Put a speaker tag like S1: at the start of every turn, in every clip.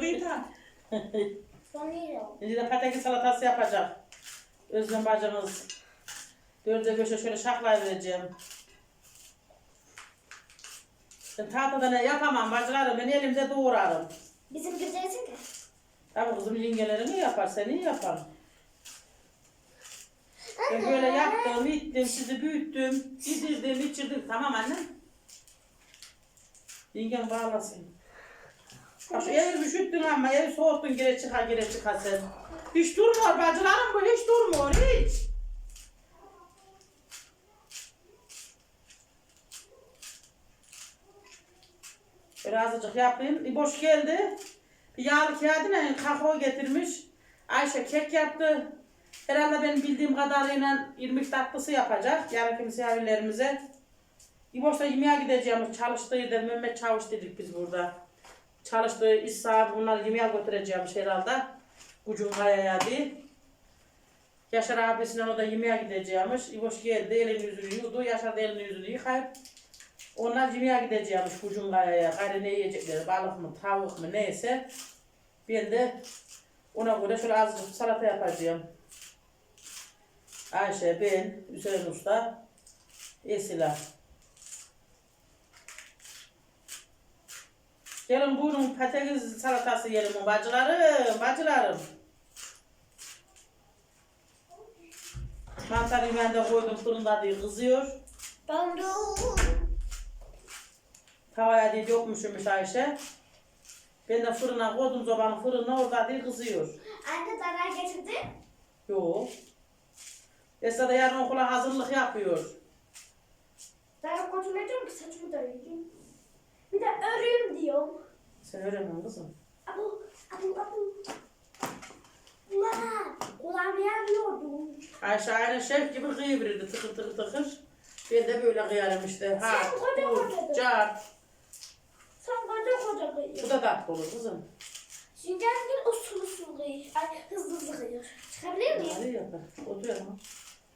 S1: değil.
S2: Donuyor.
S1: Şimdi de patates salatası yapacak. Özlem bacımız. Dörde beşe şöyle şaklayıvereceğim. Ben tahtada ne yapamam bacılarım. Ben elimde doğrarım.
S2: Bizim güzelsin ki.
S1: Tabii kızım yengelerini yapar, seni yapar. Ben böyle yaptım, ittim, sizi büyüttüm, yedirdim, içirdim. Tamam annem. Yengem bağlasın. Bak evi üşüttün ama evi soğuttun gire çıka gire çıka sen. Hiç durmuyor bacılarım bu hiç durmuyor hiç. Birazcık yapayım. İboş geldi. Bir yağlı kağıdıyla kakao getirmiş. Ayşe kek yaptı. Herhalde benim bildiğim kadarıyla 20 tatlısı yapacak. Yarınki misafirlerimize. İboş da yemeğe gideceğimiz çalıştıydı. Mehmet Çavuş biz burada. Çalıştığı iş sahibi bunları yemeğe götüreceğimiz herhalde. Kucun kayaya diye. Yaşar abisiyle o da yemeğe gideceğimiş. İboş geldi elini yüzünü yudu. Yaşar da elini yüzünü yıkayıp onlar yemeğe gideceğimiş Kucun kayaya. Gayrı ne yiyecekleri balık mı tavuk mu neyse. Ben de ona göre şöyle azıcık salata yapacağım. Ayşe, ben, Hüseyin Usta, Esila. Gelin buyurun patates salatası yiyelim bacılarım, bacılarım. Mantar yemeğini de koydum fırında diye kızıyor. Tavaya diye yokmuşmuş Ayşe. Ben de fırına koydum zobanın fırına orada diye kızıyor.
S2: Anne zarar getirdi.
S1: Yok. Esra da yarın okula hazırlık yapıyor.
S2: Zarar götürmeyeceğim ki saçımı da öreyim. Bir de öreyim diyorum.
S1: Sen öğrenmem kızım.
S2: Abu, abu, abu. Ulan, kulağımı yanıyordum.
S1: Ayşe aynı şef gibi kıyıverirdi tıkır tıkır tıkır. Ben de böyle kıyarım işte. Ha,
S2: Sen koca
S1: bu,
S2: koca.
S1: car.
S2: Sen koca koca
S1: Bu
S2: kıyıyor.
S1: da tatlı olur kızım.
S2: Sünger gibi usul usul kıyıyor. Ay hızlı hızlı kıyıyor. Çıkabilir miyim?
S1: Hadi yapar. Otur yanıma.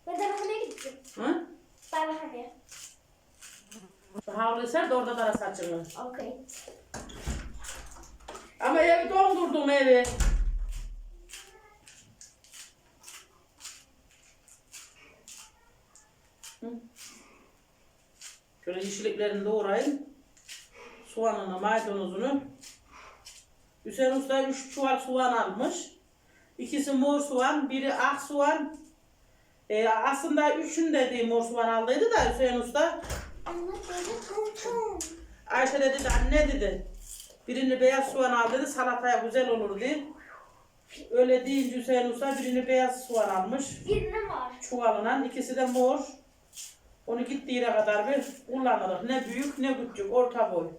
S2: Ben darhaneye gideceğim.
S1: Hı?
S2: Darhaneye.
S1: Şu havlu ser de orada dara saçını.
S2: Okey.
S1: Ama evi dondurdum evi. Şöyle yeşilliklerini doğrayayım. Soğanını, maydanozunu. Hüseyin Usta 3 çuval soğan almış. İkisi mor soğan, biri ak soğan. Ee, aslında üçün dediği mor soğan aldıydı da Hüseyin Usta. Ayşe de dedi anne dedi. Birini beyaz soğan al dedi salataya güzel olur dedi. Öyle deyince Hüseyin Usta birini beyaz soğan almış.
S2: Birine var.
S1: Çuvalına ikisi de mor. Onu gittiği yere kadar bir kullanırız. Ne büyük ne küçük orta boy.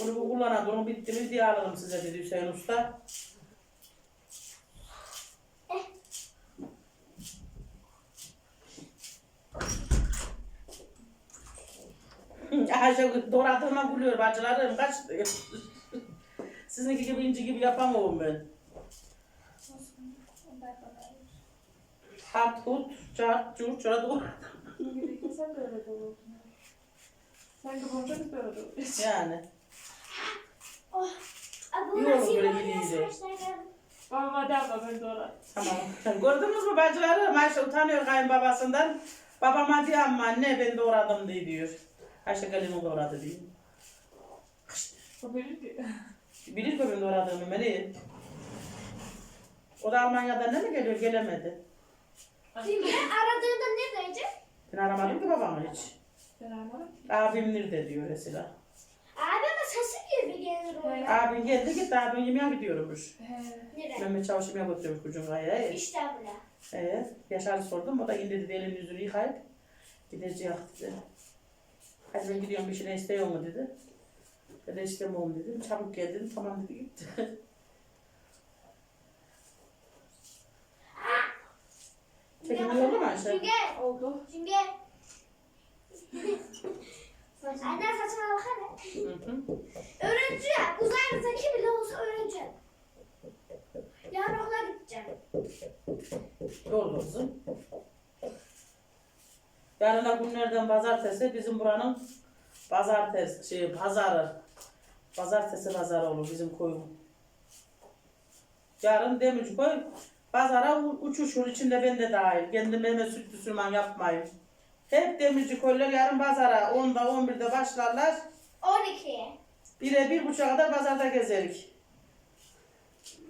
S1: Bunu bu kullanalım. Bunu bitti mi diye alırım size dedi Hüseyin Usta. Ayşe doğradığıma gülüyor bacılarım kaç. Sizinki gibi inci gibi yapamıyorum ben. Hat hut, çart, çur, çora doğru.
S3: Sen de öyle doğurdun. Sen de bonca biz de öyle doğurduk.
S1: Yani.
S2: Oh. Nasıl
S1: böyle gidince.
S3: Babam hadi abla ben doğrar.
S1: Tamam. Gördünüz mü bacıları? Ayşe utanıyor kayınbabasından. Babama diyor ama anne ben doğradım diye diyor. Ayşe gelini doğradı diyor.
S3: O bilir ki.
S1: Bilir ki ben doğradığımı beni. O da Almanya'dan ne mi geliyor? Gelemedi.
S2: Şimdi aradığında ne diyecek?
S1: Ben aramadım ki babamı hiç.
S3: Ben anlamadım.
S1: Abim nerede diyor mesela.
S2: Abi ama sesi gibi gelir o ya.
S1: Abin geldi gitti abim yemeğe gidiyormuş.
S3: He.
S2: Nereye?
S1: Mehmet Çavuş yemeğe götürüyormuş.
S2: İşte abla.
S1: Evet. Yaşar'ı sordum. O da indi dedi elini yüzünü yıkayıp gideceğiz dedi. Hadi gidiyorum bir şey istiyor mu dedi. Ben de istemiyorum dedim. Çabuk gel dedim. Tamam dedi gitti. Çekim oldu mu Ayşe?
S2: Sünger.
S3: Oldu.
S2: Sünger. Anne saçına bakana.
S1: Hı hı.
S2: Öğrenci. Uzay zeki bile olsa öğrenci. Yarın okula gideceğim.
S1: Doğru kızım. Yarına günlerden pazartesi bizim buranın pazartesi şey pazarı. Pazartesi pazarı olur bizim koyun. Yarın demirci koy. Pazara uçuşur içinde ben de dahil. Kendim hemen süt Müslüman yapmayın. Hep demirci koylar yarın pazara 10'da 11'de başlarlar.
S2: 12.
S1: Bire bir buçuğa kadar pazarda gezerik.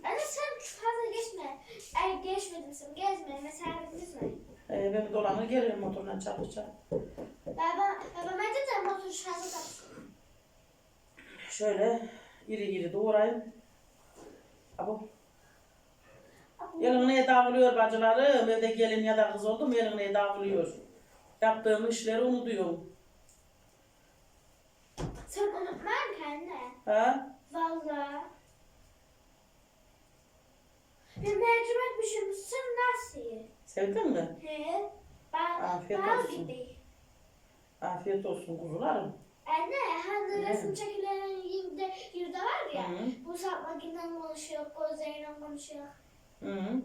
S2: Anne sen fazla geçme. Eğer geçmedin sen gezme. Mesela gitme.
S1: Ee, ben dolanır gelirim motorla çalışacağım.
S2: Baba, babam hadi de motor şarjı taksın.
S1: Şöyle iri iri doğrayayım. Abo. Neye davuluyor bacılarım? Evde gelin ya da kız oldu mu yalın neye davuluyor? Yaptığım işleri unutuyorum.
S2: Sen unutma ki anne.
S1: Ha?
S2: Valla. Bir mercimek pişirmişsin nasıl?
S1: Sevdin mi?
S2: He? Bal,
S1: Afiyet
S2: bal
S1: olsun.
S2: gibi.
S1: Afiyet olsun kuzularım.
S2: Anne hani resim çekilen yerde, yerde var ya.
S1: Hı.
S2: Bu sapmakinden konuşuyor, gözleriyle konuşuyor.
S1: Hı.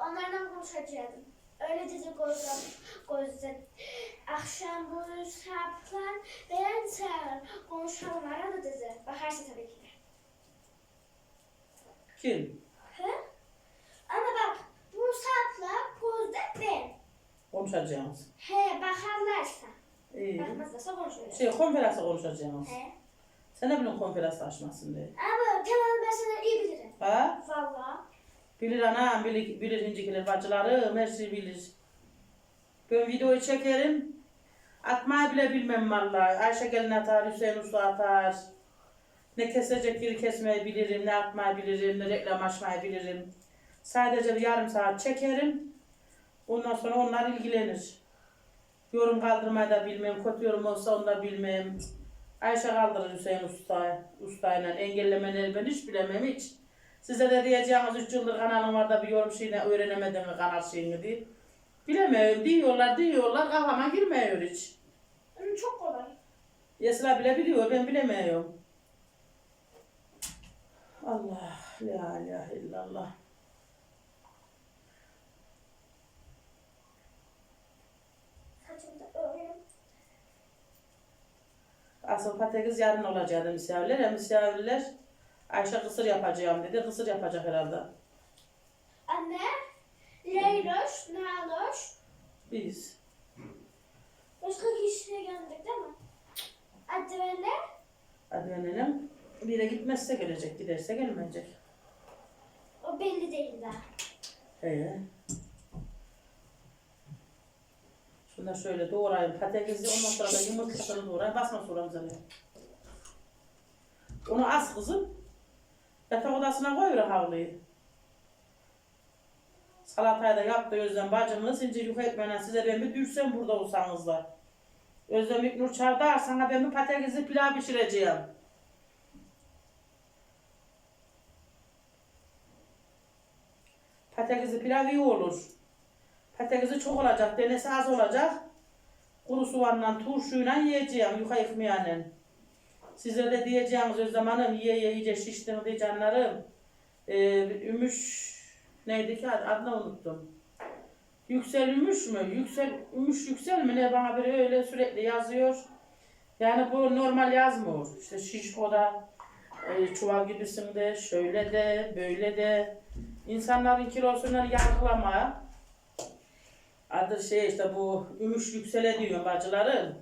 S2: Onlardan konuşacaktım. Öyle dedi gözler, gözler. Akşam bu saplan ben sen konuşalım arada dedi. Bakarsa tabii ki de.
S1: Kim?
S2: He? Ama bak bu sapla gözde ben.
S1: Konuşacağız.
S2: He bakarlarsa.
S1: İyi.
S2: Bakmazlarsa.
S1: Şey konferansa konuşacağız.
S2: He.
S1: Sen ne bileyim konferans açmasın diye.
S2: Ama tamam ben sana iyi bilirim.
S1: Ha?
S2: Valla.
S1: Bilir anam, bilir, bilir incikiler bacılarım, her şeyi bilir. Ben videoyu çekerim. Atmayı bile bilmem vallahi. Ayşe gelin atar, Hüseyin Usta atar. Ne kesecek yeri kesmeyi bilirim, ne atmayı bilirim, ne reklam açmayı bilirim. Sadece bir yarım saat çekerim. Ondan sonra onlar ilgilenir. Yorum kaldırmayı da bilmem, kötü yorum olsa onu da bilmem. Ayşe kaldırır Hüseyin Usta, ustayla. Engellemeleri ben hiç bilemem hiç. Size de diyeceğiniz 3 yıldır kanalım var da bir yorum şeyini öğrenemedim mi kanal şeyini diye. Bilemiyorum diyorlar diyorlar kafama girmiyor hiç.
S2: Çok kolay.
S1: Yesla bile biliyor ben bilemiyorum. Allah la ilahe illallah.
S2: Saçımda öyle.
S1: Asıl patates yarın olacaktı misafirler. Ya misafirler Ayşe kısır yapacağım dedi. Kısır yapacak herhalde.
S2: Anne, Leyloş, Naloş,
S1: Biz.
S2: başka kişiye geldik değil mi? Adrele,
S1: Hadi nenem. Bir yere gitmezse gelecek. Giderse gelmeyecek.
S2: o belli değil daha.
S1: He. Şundan şöyle doğrayayım patatesi ondan sonra da yumurtasını doğrayayım basma sonra üzerine. Onu az kızım. Yatak odasına koy havluyu. Salatayı da yaptı Özlem bacımız. Şimdi yük etmeyen size ben bir dürsem burada olsanız da. Özlem İlknur Çavdar sana ben bir patatesi pilav pişireceğim. Patatesi pilav iyi olur. Patatesi çok olacak, denesi az olacak. Kuru soğanla, turşuyla yiyeceğim, yuka yıkmayanın. Size de diyeceğiniz o zamanım ye ye iyice şiştin diye canlarım. Ee, ümüş neydi ki ad- adını unuttum. Yüksel Ümüş mü? Yüksel Ümüş Yüksel mi ne bana biri öyle sürekli yazıyor. Yani bu normal yazmıyor. İşte şişko da e, çuval gibisin de şöyle de böyle de insanların kilosunu yargılama. Adı şey işte bu ümüş yüksele diyor bacılarım.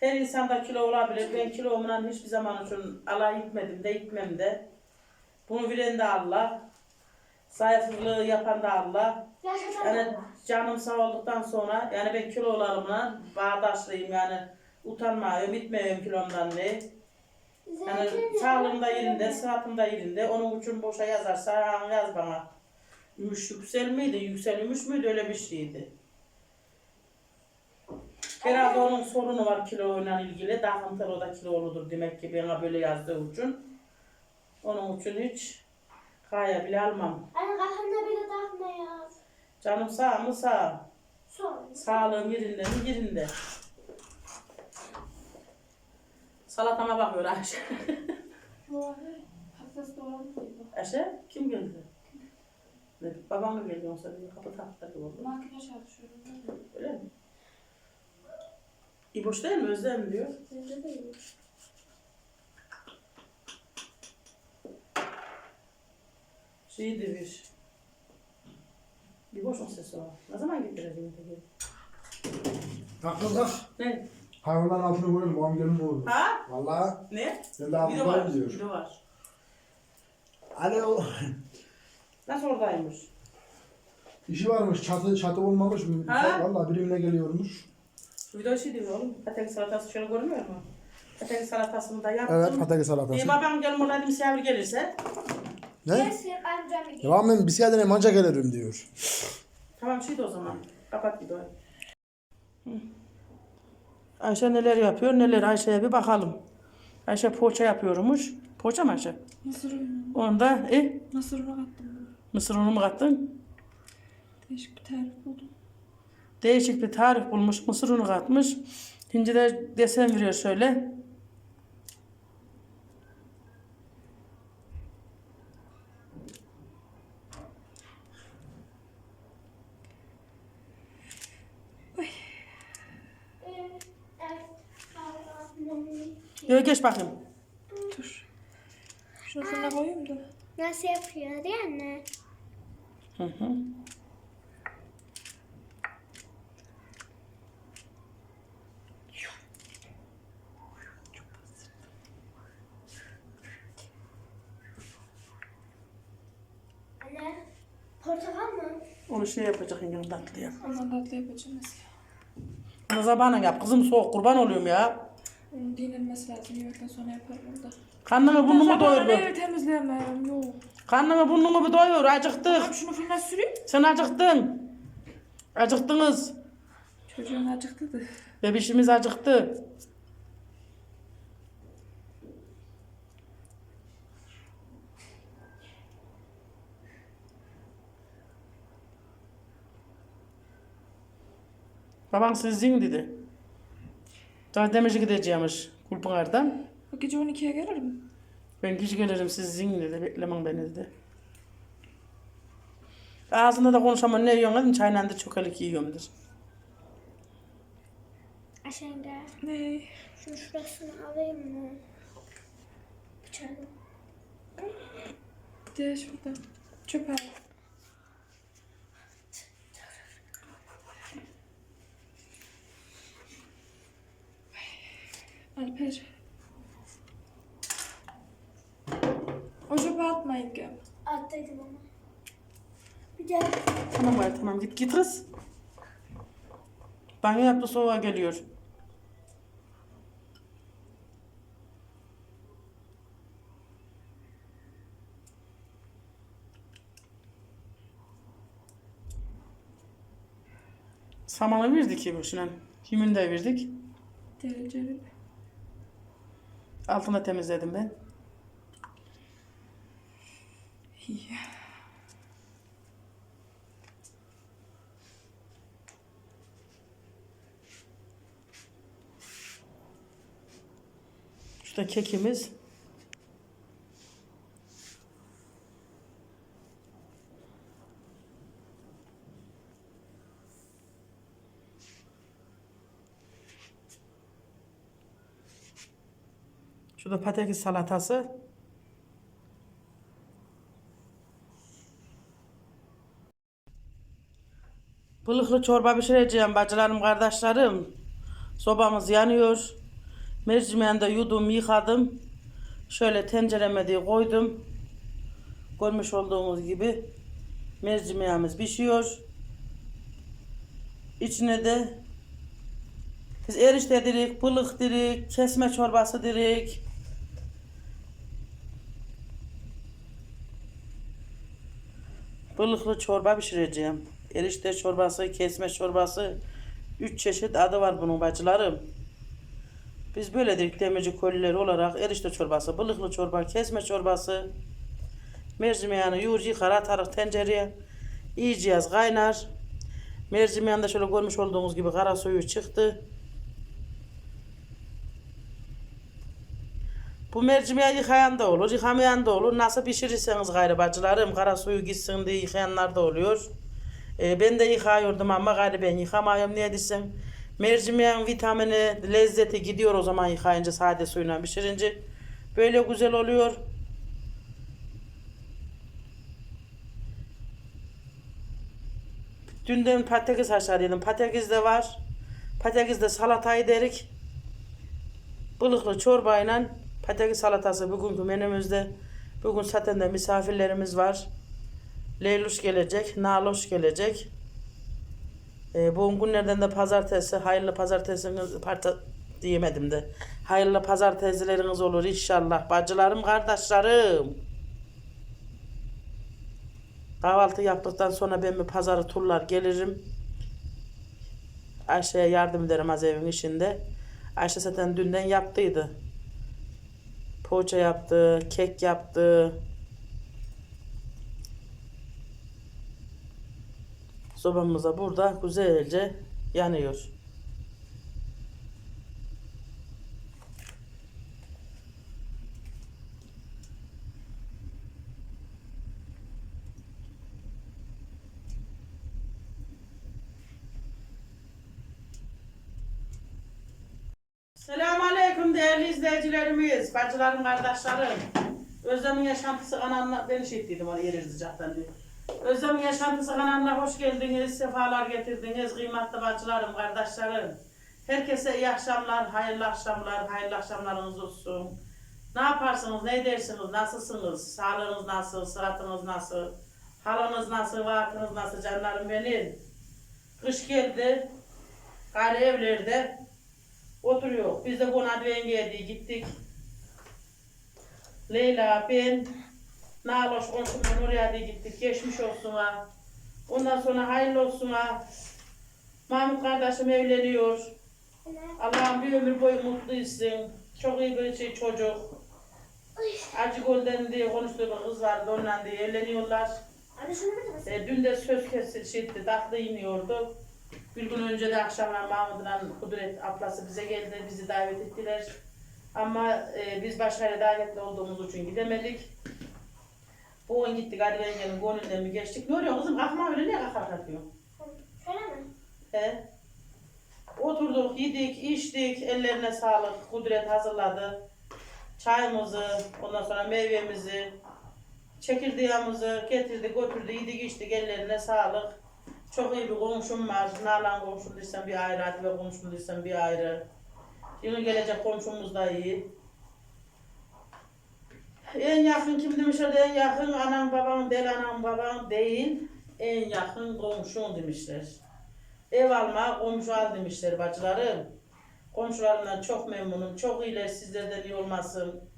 S1: Her insanda kilo olabilir. Ben kilomdan hiçbir zaman için alay gitmedim de gitmem de. Bunu bilen de Allah. Zayıflığı yapan da Allah. Yani canım sağ olduktan sonra yani ben kilolarımla bağdaşlıyım yani utanmıyorum, bitmiyorum kilomdan ne. Yani sağlığım yerinde, sıhhatim yerinde. Onun için boşa yazarsan yaz bana. Ümüş yüksel miydi, yüksel ümüş müydü öyle bir şeydi. Herhalde onun sorunu var kiloyla ilgili. Dağıntılı o da kiloludur demek ki bana böyle yazdığı için. Onun için hiç kaya bile almam.
S2: Anne kafanda bile takma ya.
S1: Canım sağ mı sağ.
S2: Son.
S1: Sağlığım yerinde mi yerinde. Salatama bakıyor Ayşe. Ayşe kim geldi? Ne, babam mı bir kapı taktı oldu.
S3: Makine çalışıyorum.
S1: Öyle mi? E, İboş değil mi? Özlem diyor.
S3: Bence de İboş.
S1: Şey demiş. İboş mu sesi var? Ne zaman getireceğim peki?
S4: Kalkın kalk.
S1: Ne?
S4: Hayvanların altına koyalım. 10 günüm oldu.
S1: Ha?
S4: Valla.
S1: Ne?
S4: Ben de
S1: Video var.
S4: altından diyor.
S1: Video var.
S4: Alo.
S1: Nasıl oradaymış?
S4: İşi varmış. Çatı çatı olmamış mı?
S1: Ha?
S4: Valla birimine geliyormuş.
S1: Şu video şey diyor oğlum. Patates salatası şöyle görünmüyor mu? Patates salatasını da yaptım.
S4: Evet patates salatası.
S1: İyi babam gel burada misafir gelirse.
S4: Ne?
S2: Neyse ben cami
S4: Devam edin. Bisikletten manca gelirim diyor.
S1: Tamam şeydi o zaman. Kapat videoyu. Hı. Ayşe neler yapıyor neler Ayşe'ye bir bakalım. Ayşe poğaça yapıyormuş. Poğaça mı Ayşe?
S3: Mısır unu.
S1: Onda e
S3: Mısır unu kattım.
S1: mısır unu mu kattın?
S3: Değişik bir tarif buldum.
S1: Değişik bir tarif bulmuş. Mısır unu katmış. De desen veriyor şöyle. Yo, geç bakayım.
S3: Dur. Şunu fırına koyayım da.
S2: Nasıl yapıyor değil mi?
S1: Hı hı.
S2: Anne, portakal mı?
S1: Onu şey yapacak yengem tatlıya.
S3: Ondan tatlı yapacağım mesela.
S1: Zamanla yap. Kızım soğuk kurban oluyorum ya.
S3: Dinlenmesi lazım. Yemekten sonra yaparım da.
S1: Karnını burnunu
S3: Sabahları
S1: doyur. bir.
S3: evi temizleyemem. Yok.
S1: Karnını burnunu bir doyur. Acıktık.
S3: Tamam şunu fırına süreyim.
S1: Sen acıktın. Acıktınız.
S3: Çocuğun acıktı da.
S1: Bebişimiz acıktı. Baban sizin dedi. Daha demirci gideceğimiş Kulpınar'dan.
S3: O gece 12'ye gelir mi?
S1: Ben geç gelirim sizin dedi. Beklemem beni dedi. Ağzında da konuşamam ne yiyorsun dedim. Çayla da çökelik yiyorumdur.
S2: Aşağıda.
S3: Ne?
S2: Şunu şurasını alayım mı? Bıçağını.
S3: Bir de şurada. Çöp al. Alper. O çöpe atmayın gel.
S2: Attıydım ama. Bir de
S1: Tamam var tamam git git kız. Banyo yaptı soğuğa geliyor. Samanı verdik ki boşuna. Yümünü de verdik.
S3: Dereceli.
S1: Altını temizledim ben.
S3: İyi.
S1: Şurada kekimiz. Şurada patates salatası. Balıklı çorba pişireceğim bacılarım, kardeşlerim. Sobamız yanıyor. Mercimeğini de yudum, yıkadım. Şöyle tencereme diye koydum. Görmüş olduğunuz gibi mercimeğimiz pişiyor. İçine de biz erişte dedik, balık dedik, kesme çorbası dedik. Balıklı çorba pişireceğim. Erişte çorbası, kesme çorbası. Üç çeşit adı var bunun bacılarım. Biz böyle dedik demirci kolileri olarak erişte çorbası, balıklı çorba, kesme çorbası. Mercimeğini yoğur yıkar atarız tencereye. İyice yaz kaynar. Mercimeğin de şöyle görmüş olduğunuz gibi kara suyu çıktı. Bu mercimeği yıkayan da olur, yıkamayan da olur. Nasıl pişirirseniz gayrı bacılarım, kara suyu gitsin diye yıkayanlar da oluyor. Ee, ben de yıkıyordum ama gayrı ben yıkamıyorum niye desem. Mercimeğin vitamini, lezzeti gidiyor o zaman yıkayınca sade suyla pişirince. Böyle güzel oluyor. Dünden patates haşladım. Patates de var. Patates de salatayı derik. Balıklı çorbayla patates salatası bugünkü menümüzde. Bugün zaten de misafirlerimiz var. Leyluş gelecek, Naloş gelecek. Ee, bu günlerden de pazartesi, hayırlı pazartesiniz, parta diyemedim de. Hayırlı pazartesileriniz olur inşallah. Bacılarım, kardeşlerim. Kahvaltı yaptıktan sonra ben bir pazarı turlar gelirim. Ayşe'ye yardım ederim az evin işinde. Ayşe zaten dünden yaptıydı. Poğaça yaptı, kek yaptı. Sobamız da burada güzelce yanıyor. Bacılarım, kardeşlerim. Özlem'in yaşantısı kanalına, ben şey ettiydim onu yeri sıcaktan diye. Özlem'in yaşantısı kanalına hoş geldiniz, sefalar getirdiniz kıymetli bacılarım, kardeşlerim. Herkese iyi akşamlar, hayırlı akşamlar, hayırlı akşamlarınız olsun. Ne yaparsınız, ne edersiniz, nasılsınız, sağlığınız nasıl, sıhhatiniz nasıl, halınız nasıl, vaatiniz nasıl canlarım benim. Kış geldi, gayrı evlerde oturuyor. Biz de Konad Venge'ye gittik. Leyla, ben, Naloş komşumdan oraya da gittik. Geçmiş olsun ha. Ondan sonra hayırlı olsun ha. Mahmut kardeşim evleniyor. Allah'ım bir ömür boyu mutlu etsin. Çok iyi bir şey çocuk. Acıgöl'den diye konuştuğum kız vardı ondan diye evleniyorlar. E, dün de söz kesildi, tatlı iniyordu. Bir gün önce de akşamlar Mahmut'la Kudret ablası bize geldi, bizi davet ettiler. Ama e, biz başka yere davetli olduğumuz için gidemedik. Bugün gittik Ali Yenge'nin gönlünden mi geçtik? Ne oluyor kızım? Kalkma öyle niye kalkar kalkıyor?
S2: Şöyle mi?
S1: He? Oturduk, yedik, içtik, ellerine sağlık. Kudret hazırladı. Çayımızı, ondan sonra meyvemizi, çekirdeğimizi getirdi, götürdü, yedik, içtik, ellerine sağlık. Çok iyi bir komşum var. Nalan komşum desem bir ayrı, Adibe komşum desem bir ayrı. Yeni gelecek komşumuz da iyi. En yakın kim demişler en yakın anam babam değil anam babam değil en yakın komşun demişler. Ev alma komşu al demişler bacılarım. Komşularımdan çok memnunum. Çok iyiler sizlerden iyi olmasın.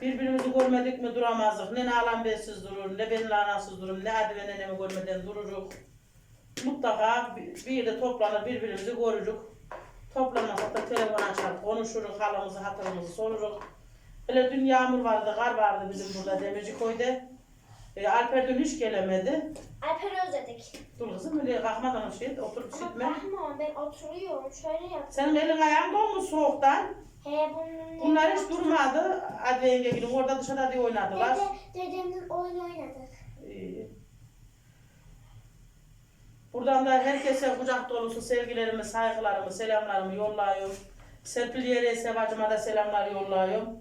S1: Birbirimizi görmedik mi duramazdık. Ne nalan bensiz durur, ne ben lanasız dururum, ne hadi ve nenemi görmeden dururuk. Mutlaka bir bir yerde toplanır, birbirimizi görürük. Konuşuruk, halımızı, hatırımızı soruruk. Hele dün yağmur vardı, kar vardı bizim burada Demirci köyde. E, Alper dün hiç gelemedi.
S2: Alper'i özledik.
S1: Dur kızım öyle kalkmadan şey, oturup
S2: Ama
S1: gitme.
S2: bakma ben oturuyorum. Şöyle yap.
S1: Senin elin ayağın donmuş soğuktan.
S2: He bunun
S1: Bunlar hiç durmadı. Hadi yenge gidin orada dışarıda diye oynadılar.
S2: Dede, dedemden oyun oynadık.
S1: İyi. Buradan da herkese kucak dolusu sevgilerimi, saygılarımı, selamlarımı yolluyorum. Serpil Yere Sevacıma da selamlar yolluyorum.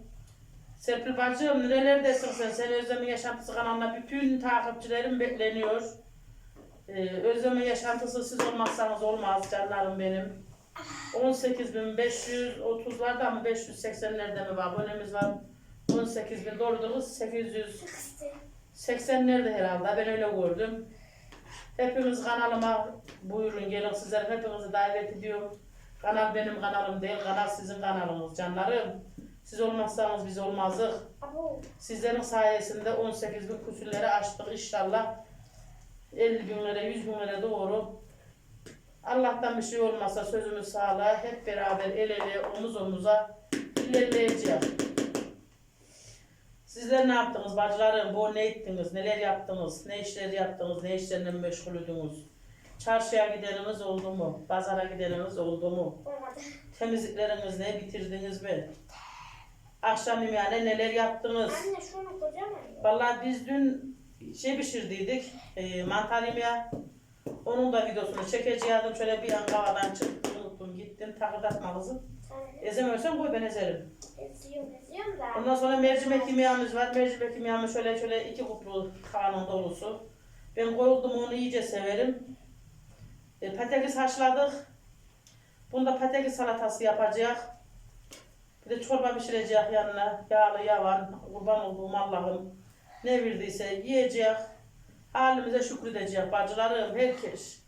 S1: Serpil bacım nerelerdesin sen? Seni Özlem'in Yaşantısı kanalına bütün takipçilerim bekleniyor. Ee, Özlem'in Yaşantısı siz olmazsanız olmaz canlarım benim. 18.530'larda mı 580'lerde mi var? Abonemiz var. 18.000 doğrudur 800
S2: Sıkıştı.
S1: 80'lerde herhalde ben öyle gördüm. Hepiniz kanalıma buyurun gelin sizler hepinizi davet ediyorum. Kanal benim kanalım değil, kanal sizin kanalınız canlarım. Siz olmazsanız biz olmazdık. Sizlerin sayesinde 18 bin küsürleri açtık inşallah. 50 binlere, 100 binlere doğru. Allah'tan bir şey olmasa sözümüz sağlığa hep beraber el ele, omuz omuza ilerleyeceğiz. Sizler ne yaptınız bacılarım? Bu ne ettiniz? Neler yaptınız? Ne işler yaptınız? Ne işlerle meşgul ediniz? Çarşıya gideniniz oldu mu? Pazara gideniniz oldu mu?
S2: Olmadı.
S1: Temizlikleriniz ne? Bitirdiniz mi? Akşam yemeğine neler yaptınız?
S2: Anne şunu kocaman.
S1: Vallahi biz dün şey pişirdiydik, e, mantar yemeği. Onun da videosunu çekeceğim. Şöyle bir an havadan çıktım, unuttum, gittim. Takırdatma kızım. Ezemiyorsan koy ben ezerim.
S2: eziyorum eziyorum da.
S1: Ondan sonra mercimek yemeğimiz var. Mercimek yemeğimiz şöyle şöyle iki kuplu kanun dolusu. Ben koyuldum onu iyice severim. E, patates haşladık. Bunda patates salatası yapacak. Bir de çorba pişirecek yanına. Yağlı yavan. Kurban olduğum Allah'ım. Ne verdiyse yiyecek. Halimize şükredecek bacılarım, herkes.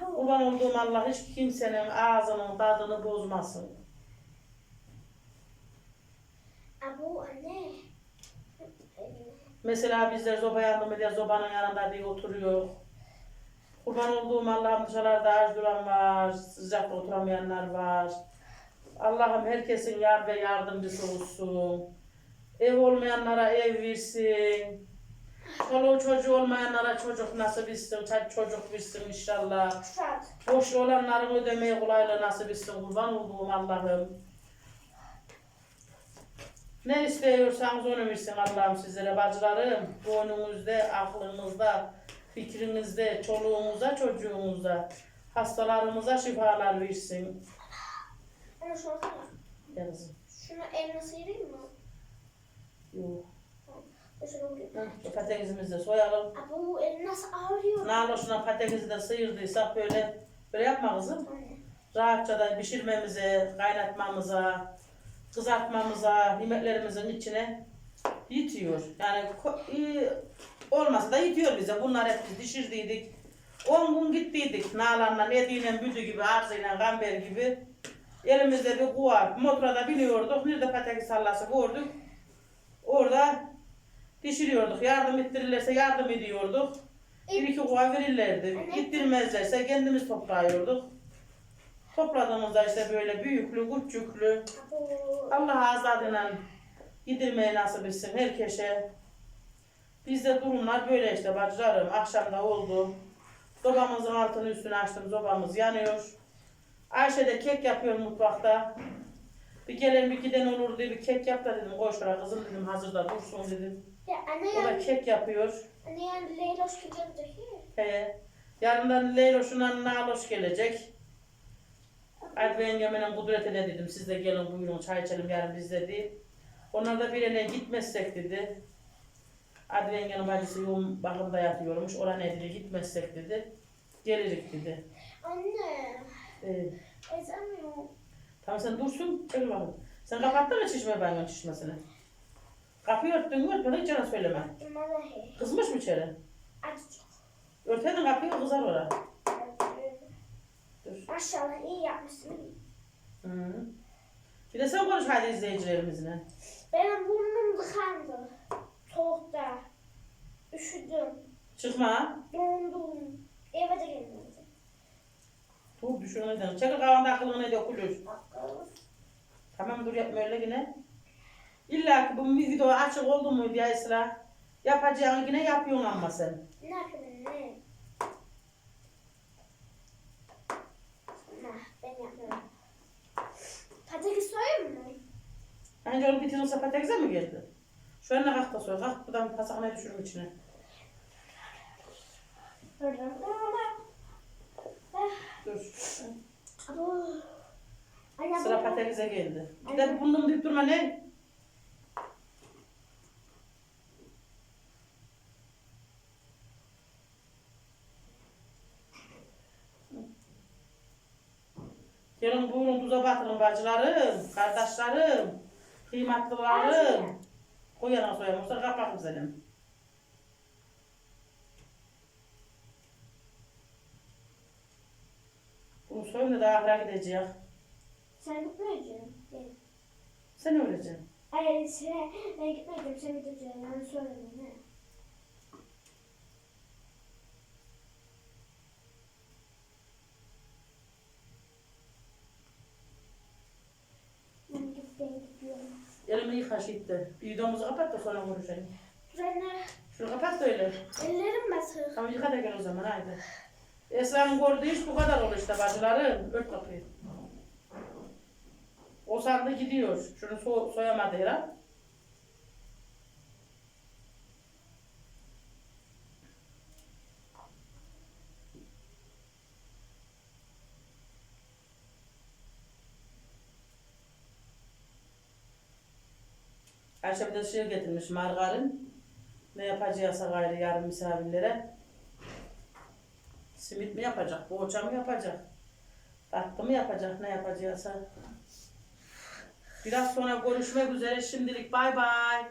S1: Kurban olduğum Allah hiç kimsenin ağzının tadını bozmasın.
S2: abo anne.
S1: Mesela bizler zoba yandı diye zobanın yanında diye oturuyor. Kurban olduğum Allah'ım dışarıda aç duran var, sıcakta oturamayanlar var. Allah'ım herkesin yar ve yardımcısı olsun. Ev olmayanlara ev versin. Çoluğu çocuğu olmayanlara çocuk nasip etsin, ço- çocuk versin inşallah. Boş olanların ödemeye kolaylığı nasip etsin kurban olduğum Allah'ım. Ne istiyorsanız onu versin Allah'ım sizlere bacılarım. Boynunuzda, aklınızda, fikrinizde, çoluğumuza, çocuğumuza, hastalarımıza şifalar versin.
S2: Anne şunu alsana.
S1: Yazın.
S2: Şunu eline sıyırayım mı?
S1: Yok.
S2: Şunu vurayım.
S1: Heh, Patatesimizi de soyalım.
S2: Abo elin nasıl ağrıyor?
S1: Naloşuna patatesi de sıyırdıysak böyle böyle yapma kızım.
S2: Anne.
S1: Rahatça da pişirmemize, kaynatmamıza, kızartmamıza, yemeklerimizin içine yitiyor. Yani ko- iyi olmasa da yitiyor bize. Bunlar hep biz pişirdiydik. 10 gün gittiydik. Nalanla, Edi'yle, Büdü gibi, Arzı'yla, Gamber gibi. Elimizde bir kuvar. Motora da biniyorduk. Bir de patates sallası gördük. Orada pişiriyorduk. Yardım ettirirlerse yardım ediyorduk. Bir iki kuva verirlerdi. Gittirmezlerse kendimiz toplayıyorduk. Topladığımızda işte böyle büyüklü, küçüklü. Allah azadıyla gidirmeyi nasip etsin herkese. Bizde durumlar böyle işte bacılarım. Akşamda oldu. Sobamızın altını üstünü açtım. Sobamız yanıyor. Ayşe de kek yapıyor mutfakta. Bir gelen bir giden olur diye bir kek yap da dedim. Koy şuraya kızım dedim. Hazırda dursun dedim.
S2: Ya anne
S1: O da
S2: yani,
S1: kek yapıyor.
S2: anne yani Leyloş gidiyordu.
S1: He. Yarından Leyloş'undan Naloş gelecek. Alp yengemenin kudretine dedim. Siz de gelin buyurun çay içelim yarın biz dedi. Onlar da birine gitmezsek dedi. Adil yengenin bacısı yoğun bakımda yatıyormuş. Oraya dedi gitmezsek dedi. Gelirik dedi.
S2: Anne.
S1: Ee,
S2: Ezemiyorum.
S1: tamam sen dursun. Gel bakalım. Sen kapattın mı çişme banyon çişmesini? Kapıyı örttün mü örtmedin hiç ona söyleme.
S2: Vallahi.
S1: Kızmış mı içeri?
S2: Azıcık.
S1: Örtedin kapıyı kızar oraya. Dur.
S2: Maşallah iyi yapmışsın.
S1: Hı. Bir de sen konuş hadi izleyicilerimizle.
S2: Benim burnum tıkandı. Soğukta. Üşüdüm.
S1: Çıkma.
S2: Dondum. Eve de gelmedim.
S1: Dur düşürmeden. Çekil kavanda aklına dökülür. Tamam dur yapma öyle yine. İlla ki bu video açık oldu mu diye Esra. Yapacağını yine yapıyorsun ama sen.
S2: Ne yapayım ne? Nah, ben yapmıyorum. Patates soyayım mı?
S1: Önce onu bitirirse patatese mi geldi? Şu eline kalk da soy. Kalk buradan pasakına düşürüm içine. Dur. Sıra patatese geldi. Bir de burnum deyip durma ne? Gelin buyurun tuza batırın bacılarım, kardeşlerim, kıymetlilerim. Koy yana soyalım, sonra kapak güzelim. Bunu soyun da daha ahire gidecek.
S2: Sen gitmeyeceksin.
S1: Sen öleceksin.
S2: Hayır, sen, ben gitmeyeceğim. Sen gideceksin. Yani söyledim. Ne? Ben gidip ben gidiyorum.
S1: Elimi yıka şimdi. Videomuzu kapat da sonra konuşalım.
S2: Anne,
S1: Şunu kapat da öyle.
S2: ellerim batır.
S1: Tamam yıka da gel o zaman haydi. Esra'nın gördüğü iş bu kadar olur işte bacılarım. Ört kapıyı. O sandı gidiyor. Şunu so soyamadı herhalde. Ayşe bir şey getirmiş margarin. Ne yapacağız gayrı yarın misafirlere? Simit mi yapacak, poğaça mı yapacak? Tatlı mı yapacak, ne yapacağız? Biraz sonra görüşmek üzere. Şimdilik bay bay.